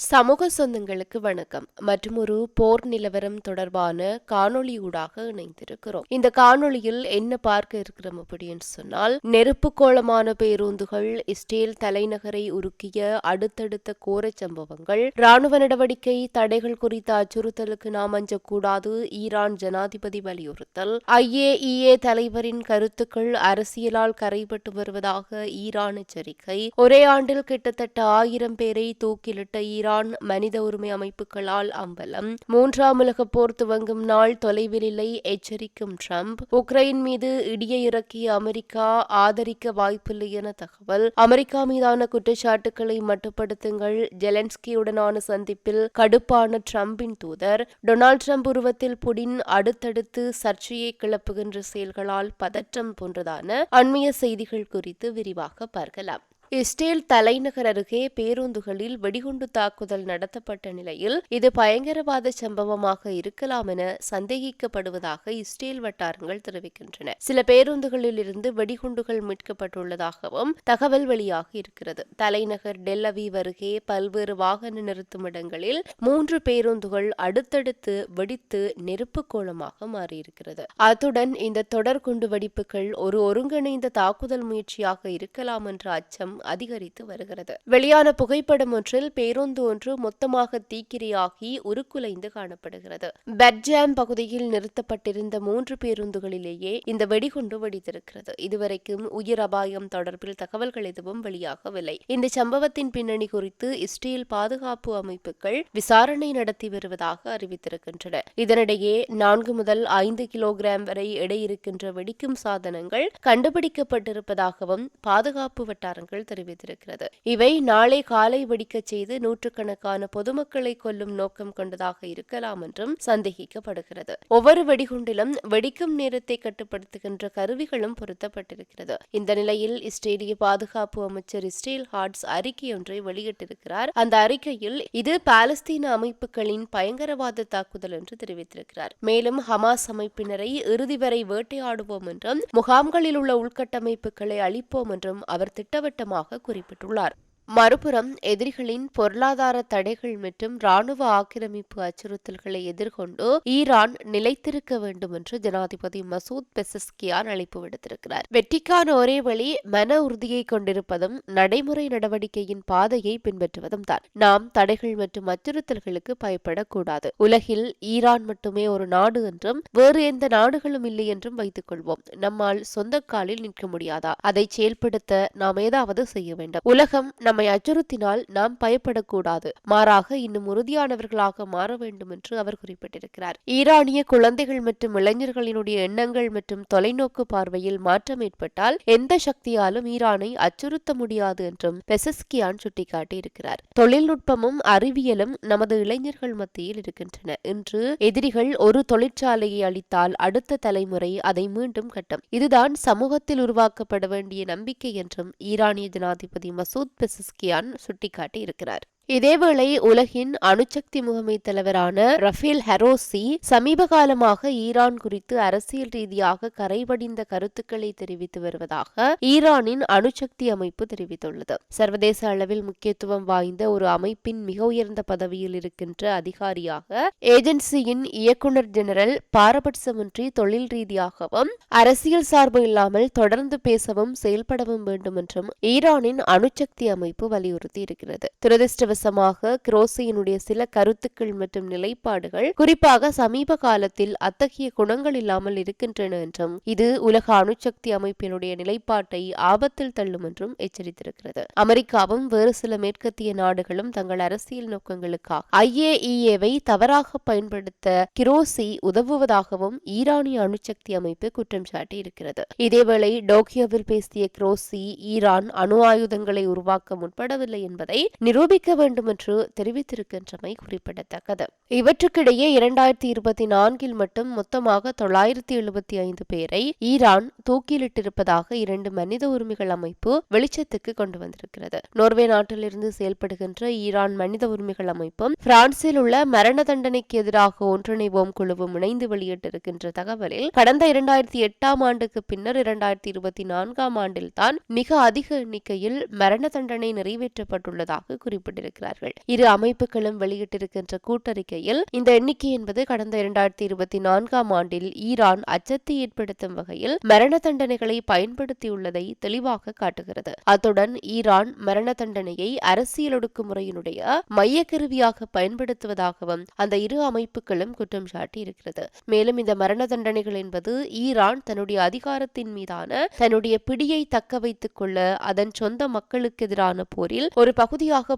சமூக சொந்தங்களுக்கு வணக்கம். மற்றும் ஒரு போர் நிலவரம் தொடர்பான காணொளியூடாக இணைந்திருக்கிறோம். இந்த காணொளியில் என்ன பார்க்க இருக்கிறோம் அப்படின்னு சொன்னால் நெருப்பு கோலமான பேருந்துகள் இஸ்ரேல் தலைநகரை உருக்கிய அடுத்தடுத்த கோரச் சம்பவங்கள் ராணுவ நடவடிக்கை தடைகள் குறித்த அச்சுறுத்தலுக்கு நாம் அஞ்சக்கூடாது ஈரான் ஜனாதிபதி வலியுறுத்தல் ஐஏஇஏ தலைவரின் கருத்துக்கள் அரசியலால் கரைபட்டு வருவதாக ஈரான் எச்சரிக்கை ஒரே ஆண்டில் கிட்டத்தட்ட ஆயிரம் பேரை தூக்கிலிட்ட ஈரான் ஈரான் மனித உரிமை அமைப்புகளால் அம்பலம். மூன்றாம் உலக போர் துவங்கும் நாள் தொலைவில் இல்லை எச்சரிக்கும் ட்ரம்ப். உக்ரைன் மீது இடியை இறக்கிய அமெரிக்கா ஆதரிக்க வாய்ப்பில்லை என தகவல். அமெரிக்கா மீதான குற்றச்சாட்டுகளை மட்டுப்படுத்துங்கள். ஜெலன்ஸ்கியுடனான சந்திப்பில் கடுப்பான ட்ரம்பின் தூதர். டொனால்ட் ட்ரம்ப் உருவத்தில் புடின் அடுத்தடுத்து சர்ச்சையை கிளப்புகின்ற செயல்களால் பதற்றம் போன்றதான அண்மைய செய்திகள் குறித்து விரிவாக பார்க்கலாம். இஸ்ரேல் தலைநகர் அருகே பேருந்துகளில் வெடிகுண்டு தாக்குதல் நடத்தப்பட்ட நிலையில் இது பயங்கரவாத சம்பவமாக இருக்கலாம் என சந்தேகிக்கப்படுவதாக இஸ்ரேல் வட்டாரங்கள் தெரிவிக்கின்றன. சில பேருந்துகளில் இருந்து வெடிகுண்டுகள் மீட்கப்பட்டுள்ளதாகவும் தகவல் வெளியாகி இருக்கிறது. தலைநகர் டெல்லவி அருகே பல்வேறு வாகன நிறுத்தும் இடங்களில் மூன்று பேருந்துகள் அடுத்தடுத்து வெடித்து நெருப்பு கோலமாக மாறியிருக்கிறது. அத்துடன் இந்த தொடர் குண்டு வெடிப்புகள் ஒரு ஒருங்கிணைந்த தாக்குதல் முயற்சியாக இருக்கலாம் என்ற அச்சம் அதிகரித்து வருகிறது. வெளியான புகைப்படம் ஒன்றில் பேருந்து ஒன்று மொத்தமாக தீக்கிரையாகி உருக்குலைந்து காணப்படுகிறது. பெட்ஜாம் பகுதியில் நிறுத்தப்பட்டிருந்த மூன்று பேருந்துகளிலேயே இந்த வெடிகுண்டு வெடித்திருக்கிறது. இதுவரைக்கும் உயிர் அபாயம் தொடர்பில் தகவல்கள் எதுவும் வெளியாகவில்லை. இந்த சம்பவத்தின் பின்னணி குறித்து இஸ்ரேல் பாதுகாப்பு அமைப்புகள் விசாரணை நடத்தி வருவதாக அறிவித்திருக்கின்றன. இதனிடையே நான்கு முதல் ஐந்து கிலோகிராம் வரை எடை இருக்கின்ற வெடிக்கும் சாதனங்கள் கண்டுபிடிக்கப்பட்டிருப்பதாகவும் பாதுகாப்பு வட்டாரங்கள் தெரிவித்திருக்கிறது. இவை நாளை காலை வெடிக்கச் செய்து நூற்றுக்கணக்கான பொதுமக்களை கொல்லும் நோக்கம் கொண்டதாக இருக்கலாம் என்றும் சந்தேகிக்கப்படுகிறது. ஒவ்வொரு வெடிகுண்டிலும் வெடிக்கும் நேரத்தை கட்டுப்படுத்துகின்ற கருவிகளும் பொருத்தப்பட்டிருக்கிறது. இந்த நிலையில் இஸ்ரேலிய பாதுகாப்பு அமைச்சர் இஸ்ரேல் ஹார்ட்ஸ் அறிக்கை ஒன்றை வெளியிட்டிருக்கிறார். அந்த அறிக்கையில் இது பாலஸ்தீன அமைப்புகளின் பயங்கரவாத தாக்குதல் என்று தெரிவித்திருக்கிறார். மேலும் ஹமாஸ் அமைப்பினரை இறுதி வரை வேட்டையாடுவோம் என்றும் முகாம்களில் உள்ள உள்கட்டமைப்புகளை அளிப்போம் என்றும் அவர் திட்டவட்டமாக குறிப்பிட்டுள்ளார் மறுபுறம் எதிரிகளின் பொருளாதார தடைகள் மற்றும் ராணுவ ஆக்கிரமிப்பு அச்சுறுத்தல்களை எதிர்கொண்டு ஈரான் நிலைத்திருக்க வேண்டும் என்று ஜனாதிபதி மசூத் பெசஸ்கியான் அழைப்பு விடுத்திருக்கிறார். வெற்றிக்கான ஒரே வழி மன உறுதியை கொண்டிருப்பதும் நடைமுறை நடவடிக்கையின் பாதையை பின்பற்றுவதும் தான். நாம் தடைகள் மற்றும் அச்சுறுத்தல்களுக்கு பயப்படக்கூடாது. உலகில் ஈரான் மட்டுமே ஒரு நாடு என்றும் வேறு எந்த நாடுகளும் இல்லை என்றும் வைத்துக் கொள்வோம். நம்மால் சொந்த காலில் நிற்க முடியாதா? அதை செயல்படுத்த நாம் ஏதாவது செய்ய வேண்டும். உலகம் நம் நம்மை அச்சுறுத்தினால் நாம் பயப்படக்கூடாது. மாறாக இன்னும் உறுதியானவர்களாக மாற வேண்டும் என்று அவர் குறிப்பிட்டிருக்கிறார். ஈரானிய குழந்தைகள் மற்றும் இளைஞர்களினுடைய எண்ணங்கள் மற்றும் தொலைநோக்கு பார்வையில் மாற்றம் ஏற்பட்டால் எந்த சக்தியாலும் ஈரானை அச்சுறுத்த முடியாது என்றும் பெசஸ்கியான் சுட்டிக்காட்டியிருக்கிறார். தொழில்நுட்பமும் அறிவியலும் நமது இளைஞர்கள் மத்தியில் இருக்கின்றன. இன்று எதிரிகள் ஒரு தொழிற்சாலையை அளித்தால் அடுத்த தலைமுறை அதை மீண்டும் கட்டும். இதுதான் சமூகத்தில் உருவாக்கப்பட வேண்டிய நம்பிக்கை என்றும் ஈரானிய ஜனாதிபதி மசூத் பெசஸ் பெசஸ்கியான் சுட்டிக்காட்டி இருக்கிறார் இதேவேளை உலகின் அணுசக்தி முகமை தலைவரான ரஃபேல் ஹெரோசி சமீப காலமாக ஈரான் குறித்து அரசியல் ரீதியாக கரைபடிந்த கருத்துக்களை தெரிவித்து வருவதாக ஈரானின் அணுசக்தி அமைப்பு தெரிவித்துள்ளது. சர்வதேச அளவில் முக்கியத்துவம் வாய்ந்த ஒரு அமைப்பின் மிக உயர்ந்த பதவியில் இருக்கின்ற அதிகாரியாக ஏஜென்சியின் இயக்குநர் ஜெனரல் பாரபட்சமின்றி தொழில் ரீதியாகவும் அரசியல் சார்பு இல்லாமல் தொடர்ந்து பேசவும் செயல்படவும் வேண்டும் என்றும் ஈரானின் அணுசக்தி அமைப்பு வலியுறுத்தி இருக்கிறது துரதிருஷ்டவ துரதிருஷ்டவசமாக குரோசியினுடைய சில கருத்துக்கள் மற்றும் நிலைப்பாடுகள் குறிப்பாக சமீப காலத்தில் அத்தகைய குணங்கள் இல்லாமல் இருக்கின்றன என்றும் இது உலக அணுசக்தி அமைப்பினுடைய நிலைப்பாட்டை ஆபத்தில் தள்ளும் என்றும் எச்சரித்திருக்கிறது. அமெரிக்காவும் வேறு சில மேற்கத்திய நாடுகளும் தங்கள் அரசியல் நோக்கங்களுக்காக ஐஏஇஏவை தவறாக பயன்படுத்த கிரோசி உதவுவதாகவும் ஈரானிய அணுசக்தி அமைப்பு குற்றம் சாட்டி இருக்கிறது இதேவேளை டோக்கியோவில் பேசிய கிரோசி ஈரான் அணு ஆயுதங்களை உருவாக்க முற்படவில்லை என்பதை நிரூபிக்க வேண்டும் என்று தெரிவித்திருக்கின்றமை குறிப்பிடத்தக்கது. இவற்றுக்கிடையே இரண்டாயிரத்தி இருபத்தி நான்கில் மட்டும் மொத்தமாக தொள்ளாயிரத்தி எழுபத்தி ஐந்து பேரை ஈரான் தூக்கிலிட்டிருப்பதாக இரண்டு மனித உரிமைகள் அமைப்பு வெளிச்சத்துக்கு கொண்டு வந்திருக்கிறது. நோர்வே நாட்டிலிருந்து செயல்படுகின்ற ஈரான் மனித உரிமைகள் அமைப்பும் பிரான்சில் உள்ள மரண தண்டனைக்கு எதிராக ஒன்றிணைவோம் குழுவும் இணைந்து வெளியிட்டிருக்கின்ற தகவலில் கடந்த இரண்டாயிரத்தி எட்டாம் ஆண்டுக்கு பின்னர் இரண்டாயிரத்தி இருபத்தி நான்காம் ஆண்டில்தான் மிக அதிக எண்ணிக்கையில் மரண தண்டனை நிறைவேற்றப்பட்டுள்ளதாக குறிப்பிட்டிருக்கிறது. தெரிவித்திருக்கிறார்கள் இரு அமைப்புகளும் வெளியிட்டிருக்கின்ற கூட்டறிக்கையில் இந்த எண்ணிக்கை என்பது கடந்த இரண்டாயிரத்தி இருபத்தி நான்காம் ஆண்டில் ஈரான் அச்சத்தை ஏற்படுத்தும் வகையில் மரண தண்டனைகளை பயன்படுத்தியுள்ளதை தெளிவாக காட்டுகிறது. அத்துடன் ஈரான் மரண தண்டனையை அரசியல் ஒடுக்குமுறையினுடைய மையக்கருவியாக பயன்படுத்துவதாகவும் அந்த இரு அமைப்புகளும் குற்றம் சாட்டி இருக்கிறது மேலும் இந்த மரண தண்டனைகள் என்பது ஈரான் தன்னுடைய அதிகாரத்தின் மீதான தன்னுடைய பிடியை தக்க வைத்துக் கொள்ள அதன் சொந்த மக்களுக்கு எதிரான போரில் ஒரு பகுதியாக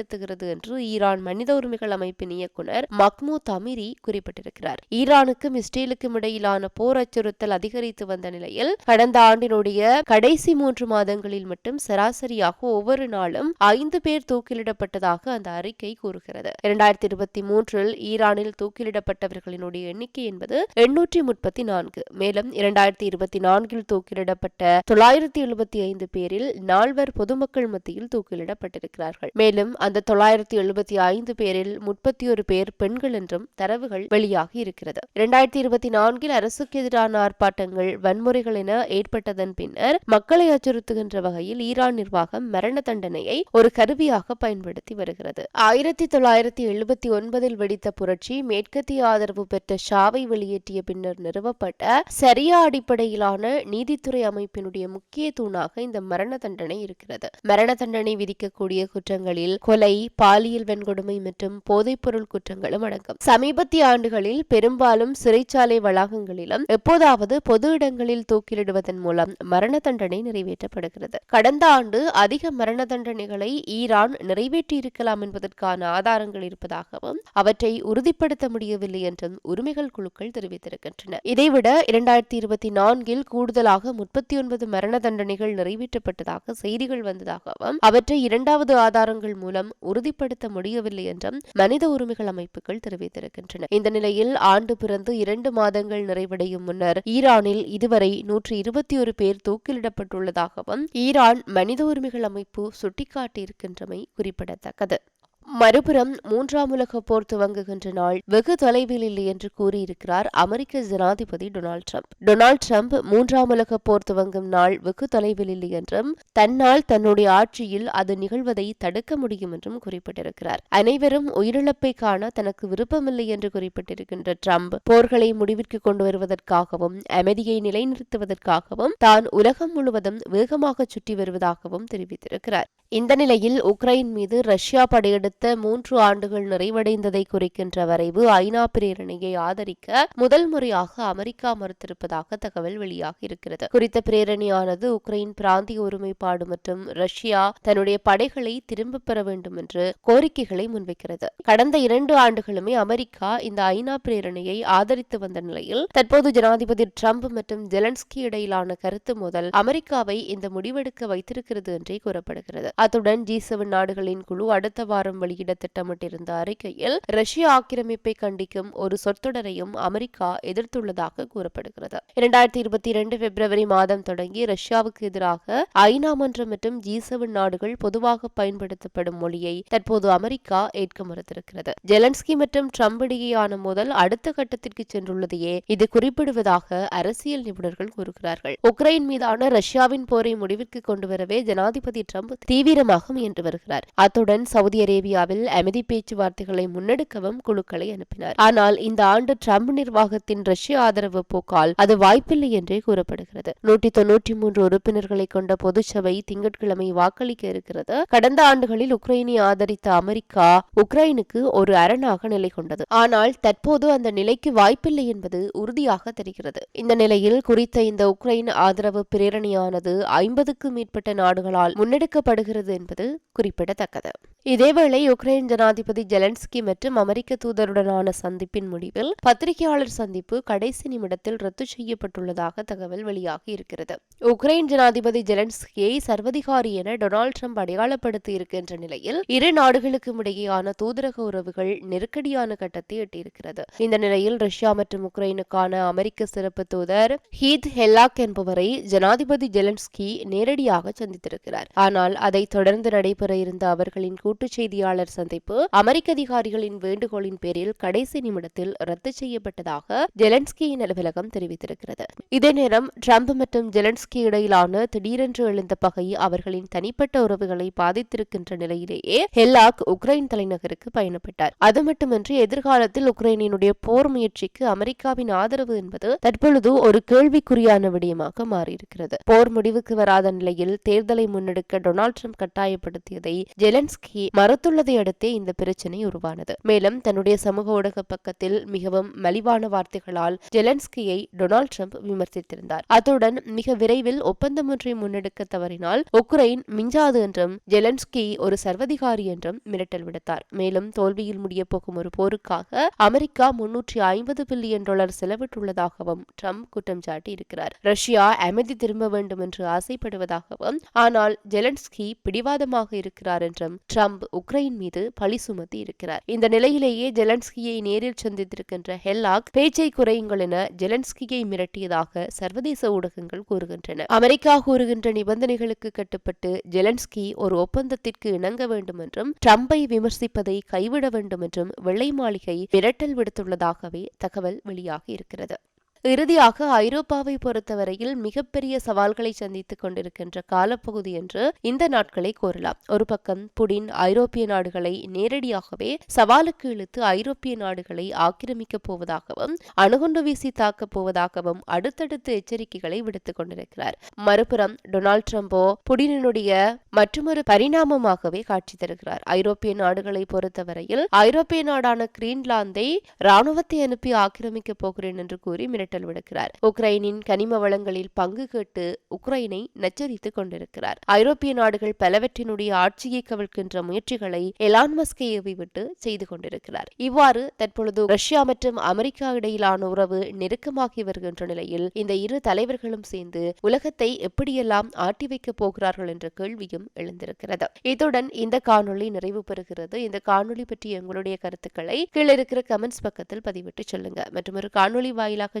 பயன்படுத்துகிறது என்று ஈரான் மனித உரிமைகள் அமைப்பின் இயக்குனர் மக்மூத் அமிரி குறிப்பிட்டிருக்கிறார். ஈரானுக்கும் இஸ்ரேலுக்கும் இடையிலான போர் அச்சுறுத்தல் அதிகரித்து வந்த நிலையில் கடந்த ஆண்டினுடைய கடைசி மூன்று மாதங்களில் மட்டும் சராசரியாக ஒவ்வொரு நாளும் ஐந்து பேர் தூக்கிலிடப்பட்டதாக அந்த அறிக்கை கூறுகிறது. இரண்டாயிரத்தி இருபத்தி மூன்றில் ஈரானில் தூக்கிலிடப்பட்டவர்களினுடைய எண்ணிக்கை என்பது எண்ணூற்றி முப்பத்தி நான்கு மேலும் இரண்டாயிரத்தி இருபத்தி நான்கில் தூக்கிலிடப்பட்ட தொள்ளாயிரத்தி எழுபத்தி ஐந்து பேரில் நால்வர் பொதுமக்கள் மத்தியில் தூக்கிலிடப்பட்டிருக்கிறார்கள். மேலும் அந்த தொள்ளாயிரத்தி எழுபத்தி ஐந்து பேரில் முப்பத்தி ஒரு பேர் பெண்கள் என்றும் தரவுகள் வெளியாகி இருக்கிறது. இரண்டாயிரத்தி இருபத்தி நான்கில் அரசுக்கு எதிரான ஆர்ப்பாட்டங்கள் வன்முறைகள் என ஏற்பட்டதன் பின்னர் மக்களை அச்சுறுத்துகின்ற வகையில் ஈரான் நிர்வாகம் மரண தண்டனையை ஒரு கருவியாக பயன்படுத்தி வருகிறது. ஆயிரத்தி தொள்ளாயிரத்தி எழுபத்தி ஒன்பதில் வெடித்த புரட்சி மேற்கத்திய ஆதரவு பெற்ற ஷாவை வெளியேற்றிய பின்னர் நிறுவப்பட்ட சரியா அடிப்படையிலான நீதித்துறை அமைப்பினுடைய முக்கிய தூணாக இந்த மரண தண்டனை இருக்கிறது. மரண தண்டனை விதிக்கக்கூடிய குற்றங்களில் கொலை பாலியல் வன்கொடுமை மற்றும் போதைப்பொருள் குற்றங்களும் அடங்கும். சமீபத்திய ஆண்டுகளில் பெரும்பாலும் சிறைச்சாலை வளாகங்களிலும் எப்போதாவது பொது இடங்களில் தூக்கிலிடுவதன் மூலம் மரண தண்டனை நிறைவேற்றப்படுகிறது. கடந்த ஆண்டு அதிக மரண தண்டனைகளை ஈரான் நிறைவேற்றியிருக்கலாம் என்பதற்கான ஆதாரங்கள் இருப்பதாகவும் அவற்றை உறுதிப்படுத்த முடியவில்லை என்றும் உரிமைகள் குழுக்கள் தெரிவித்திருக்கின்றன. இதைவிட இரண்டாயிரத்தி இருபத்தி நான்கில் கூடுதலாக முப்பத்தி ஒன்பது மரண தண்டனைகள் நிறைவேற்றப்பட்டதாக செய்திகள் வந்ததாகவும் அவற்றை இரண்டாவது ஆதாரங்கள் மூலம் உறுதிப்படுத்த முடியவில்லை என்றும் மனித உரிமைகள் அமைப்புகள் தெரிவித்திருக்கின்றன. இந்த நிலையில் ஆண்டு பிறந்து இரண்டு மாதங்கள் நிறைவடையும் முன்னர் ஈரானில் இதுவரை நூற்றி இருபத்தி ஒரு பேர் தூக்கிலிடப்பட்டுள்ளதாகவும் ஈரான் மனித உரிமைகள் அமைப்பு சுட்டிக்காட்டியிருக்கின்றமை குறிப்பிடத்தக்கது. மறுபுறம் மூன்றாம் உலக போர் துவங்குகின்ற நாள் வெகு தொலைவில் இல்லை என்று கூறியிருக்கிறார் அமெரிக்க ஜனாதிபதி டொனால்ட் ட்ரம்ப். டொனால்ட் ட்ரம்ப் மூன்றாம் உலக போர் துவங்கும் நாள் வெகு தொலைவில் இல்லை என்றும் தன்னால் தன்னுடைய ஆட்சியில் அது நிகழ்வதை தடுக்க முடியும் என்றும் குறிப்பிட்டிருக்கிறார். அனைவரும் உயிரிழப்பை காண தனக்கு விருப்பமில்லை என்று குறிப்பிட்டிருக்கின்ற ட்ரம்ப் போர்களை முடிவிற்கு கொண்டு வருவதற்காகவும் அமைதியை நிலைநிறுத்துவதற்காகவும் தான் உலகம் முழுவதும் வேகமாக சுற்றி வருவதாகவும் தெரிவித்திருக்கிறார். இந்த நிலையில் உக்ரைன் மீது ரஷ்யா படையெடு மூன்று ஆண்டுகள் நிறைவடைந்ததை குறிக்கின்ற வரைவு ஐநா பிரேரணையை ஆதரிக்க முதல் முறையாக அமெரிக்கா மறுத்திருப்பதாக தகவல் வெளியாகி இருக்கிறது. குறித்த பிரேரணையானது உக்ரைன் பிராந்திய ஒருமைப்பாடு மற்றும் ரஷ்யா தன்னுடைய படைகளை திரும்பப் பெற வேண்டும் என்று கோரிக்கைகளை முன்வைக்கிறது. கடந்த இரண்டு ஆண்டுகளுமே அமெரிக்கா இந்த ஐநா பிரேரணையை ஆதரித்து வந்த நிலையில் தற்போது ஜனாதிபதி ட்ரம்ப் மற்றும் ஜெலன்ஸ்கி இடையிலான கருத்து மோதல் அமெரிக்காவை இந்த முடிவெடுக்க வைத்திருக்கிறது என்றே கூறப்படுகிறது. அத்துடன் ஜி செவன் நாடுகளின் குழு அடுத்த வாரம் வெளியிட திட்டமிட்டிருந்த அறிக்கையில் ரஷ்ய ஆக்கிரமிப்பை கண்டிக்கும் ஒரு சொற்றொடரையும் அமெரிக்கா எதிர்த்துள்ளதாக கூறப்படுகிறது. இரண்டாயிரத்தி இருபத்தி இரண்டு பிப்ரவரி மாதம் தொடங்கி ரஷ்யாவுக்கு எதிராக ஐநா மன்றம் மற்றும் ஜி செவன் நாடுகள் பொதுவாக பயன்படுத்தப்படும் மொழியை தற்போது அமெரிக்கா ஏற்க மறுத்திருக்கிறது. ஜெலன்ஸ்கி மற்றும் ட்ரம்ப் இடையேயான மோதல் அடுத்த கட்டத்திற்கு சென்றுள்ளதையே இது குறிப்பிடுவதாக அரசியல் நிபுணர்கள் கூறுகிறார்கள். உக்ரைன் மீதான ரஷ்யாவின் போரை முடிவிற்கு கொண்டு வரவே ஜனாதிபதி ட்ரம்ப் தீவிரமாக முயன்று வருகிறார். அத்துடன் சவுதி அரேபிய அரேபியாவில் அமைதி பேச்சுவார்த்தைகளை முன்னெடுக்கவும் குழுக்களை அனுப்பினார். ஆனால் இந்த ஆண்டு ட்ரம்ப் நிர்வாகத்தின் ரஷ்ய ஆதரவு போக்கால் அது வாய்ப்பில்லை என்றே கூறப்படுகிறது. நூற்றி தொன்னூற்றி மூன்று உறுப்பினர்களை கொண்ட பொதுச்சபை திங்கட்கிழமை வாக்களிக்க இருக்கிறது. கடந்த ஆண்டுகளில் உக்ரைனை ஆதரித்த அமெரிக்கா உக்ரைனுக்கு ஒரு அரணாக நிலை கொண்டது. ஆனால் தற்போது அந்த நிலைக்கு வாய்ப்பில்லை என்பது உறுதியாக தெரிகிறது. இந்த நிலையில் குறித்த இந்த உக்ரைன் ஆதரவு பிரேரணையானது ஐம்பதுக்கும் மேற்பட்ட நாடுகளால் முன்னெடுக்கப்படுகிறது என்பது குறிப்பிடத்தக்கது. இதேவேளை உக்ரைன் ஜனாதிபதி ஜெலன்ஸ்கி மற்றும் அமெரிக்க தூதருடனான சந்திப்பின் முடிவில் பத்திரிகையாளர் சந்திப்பு கடைசி நிமிடத்தில் ரத்து செய்யப்பட்டுள்ளதாக தகவல் வெளியாகி இருக்கிறது. உக்ரைன் ஜனாதிபதி ஜெலன்ஸ்கியை சர்வதிகாரி என டொனால்டு ட்ரம்ப் அடையாளப்படுத்தி இருக்கின்ற நிலையில் இரு நாடுகளுக்கும் இடையேயான தூதரக உறவுகள் நெருக்கடியான கட்டத்தை எட்டியிருக்கிறது. இந்த நிலையில் ரஷ்யா மற்றும் உக்ரைனுக்கான அமெரிக்க சிறப்பு தூதர் ஹீத் ஹெல்லாக் என்பவரை ஜனாதிபதி ஜெலன்ஸ்கி நேரடியாக சந்தித்திருக்கிறார். ஆனால் அதைத் தொடர்ந்து நடைபெற இருந்த அவர்களின் கூட்டு செய்தியாளர் சந்திப்பு அமெரிக்க அதிகாரிகளின் வேண்டுகோளின் பேரில் கடைசி நிமிடத்தில் ரத்து செய்யப்பட்டதாக ஜெலன்ஸ்கியின் அலுவலகம் தெரிவித்திருக்கிறது. இதே நேரம் டிரம்ப் மற்றும் ஜெலன்ஸ்கி இடையிலான திடீரென்று எழுந்த பகை அவர்களின் தனிப்பட்ட உறவுகளை பாதித்திருக்கின்ற நிலையிலேயே ஹெல்லாக் உக்ரைன் தலைநகருக்கு பயணப்பட்டார். அது மட்டுமின்றி எதிர்காலத்தில் உக்ரைனினுடைய போர் முயற்சிக்கு அமெரிக்காவின் ஆதரவு என்பது தற்பொழுது ஒரு கேள்விக்குறியான விடயமாக மாறியிருக்கிறது. போர் முடிவுக்கு வராத நிலையில் தேர்தலை முன்னெடுக்க டொனால்ட் ட்ரம்ப் கட்டாயப்படுத்தியதை ஜெலன்ஸ்கி விலகி மறுத்துள்ளதை அடுத்தே இந்த பிரச்சனை உருவானது. மேலும் தன்னுடைய சமூக ஊடக பக்கத்தில் மிகவும் மலிவான வார்த்தைகளால் ஜெலன்ஸ்கியை டொனால்ட் ட்ரம்ப் விமர்சித்திருந்தார். அத்துடன் மிக விரைவில் ஒப்பந்தம் ஒன்றை முன்னெடுக்க தவறினால் உக்ரைன் மிஞ்சாது என்றும் ஜெலன்ஸ்கி ஒரு சர்வதிகாரி என்றும் மிரட்டல் விடுத்தார். மேலும் தோல்வியில் முடிய போகும் ஒரு போருக்காக அமெரிக்கா முன்னூற்றி ஐம்பது பில்லியன் டாலர் செலவிட்டுள்ளதாகவும் ட்ரம்ப் குற்றம் சாட்டி இருக்கிறார் ரஷ்யா அமைதி திரும்ப வேண்டும் என்று ஆசைப்படுவதாகவும் ஆனால் ஜெலன்ஸ்கி பிடிவாதமாக இருக்கிறார் என்றும் ட்ரம்ப் உக்ரைன் மீது பழி சுமத்தி இருக்கிறார். இந்த நிலையிலேயே ஜெலன்ஸ்கியை நேரில் சந்தித்திருக்கின்ற ஹெல்லாக் பேச்சை குறையுங்கள் என ஜெலன்ஸ்கியை மிரட்டியதாக சர்வதேச ஊடகங்கள் கூறுகின்றன. அமெரிக்கா கூறுகின்ற நிபந்தனைகளுக்கு கட்டுப்பட்டு ஜெலன்ஸ்கி ஒரு ஒப்பந்தத்திற்கு இணங்க வேண்டும் என்றும் ட்ரம்பை விமர்சிப்பதை கைவிட வேண்டும் என்றும் வெள்ளை மாளிகை மிரட்டல் விடுத்துள்ளதாகவே தகவல் வெளியாகி இருக்கிறது. இறுதியாக ஐரோப்பாவை பொறுத்தவரையில் மிகப்பெரிய சவால்களை சந்தித்துக் கொண்டிருக்கின்ற காலப்பகுதி என்று இந்த நாட்களை கூறலாம். ஒரு பக்கம் புடின் ஐரோப்பிய நாடுகளை நேரடியாகவே சவாலுக்கு இழுத்து ஐரோப்பிய நாடுகளை ஆக்கிரமிக்கப் போவதாகவும் அணுகுண்டு வீசி தாக்கப் போவதாகவும் அடுத்தடுத்து எச்சரிக்கைகளை விடுத்துக் கொண்டிருக்கிறார். மறுபுறம் டொனால்ட் ட்ரம்போ புடினுடைய மற்றொரு பரிணாமமாகவே காட்சி தருகிறார். ஐரோப்பிய நாடுகளை பொறுத்தவரையில் ஐரோப்பிய நாடான கிரீன்லாந்தை ராணுவத்தை அனுப்பி ஆக்கிரமிக்கப் போகிறேன் என்று கூறி மிரட்டல் விடுக்கிறார். உக்ரைனின் கனிம வளங்களில் பங்கு கேட்டு உக்ரைனை நச்சரித்துக் கொண்டிருக்கிறார். ஐரோப்பிய நாடுகள் பலவற்றினுடைய ஆட்சியை கவிழ்க்கின்ற முயற்சிகளை எலான் மஸ்கை ஏவிவிட்டு செய்து கொண்டிருக்கிறார். இவ்வாறு தற்பொழுது ரஷ்யா மற்றும் அமெரிக்கா இடையிலான உறவு நெருக்கமாகி வருகின்ற நிலையில் இந்த இரு தலைவர்களும் சேர்ந்து உலகத்தை எப்படியெல்லாம் ஆட்டி வைக்கப் போகிறார்கள் என்ற கேள்வியும் எழுந்திருக்கிறது. இத்துடன் இந்த காணொளி நிறைவு பெறுகிறது. இந்த காணொளி பற்றி எங்களுடைய கருத்துக்களை கீழிருக்கிற கமெண்ட்ஸ் பக்கத்தில் பதிவிட்டு சொல்லுங்க. மற்றும் ஒரு காணொளி வாயிலாக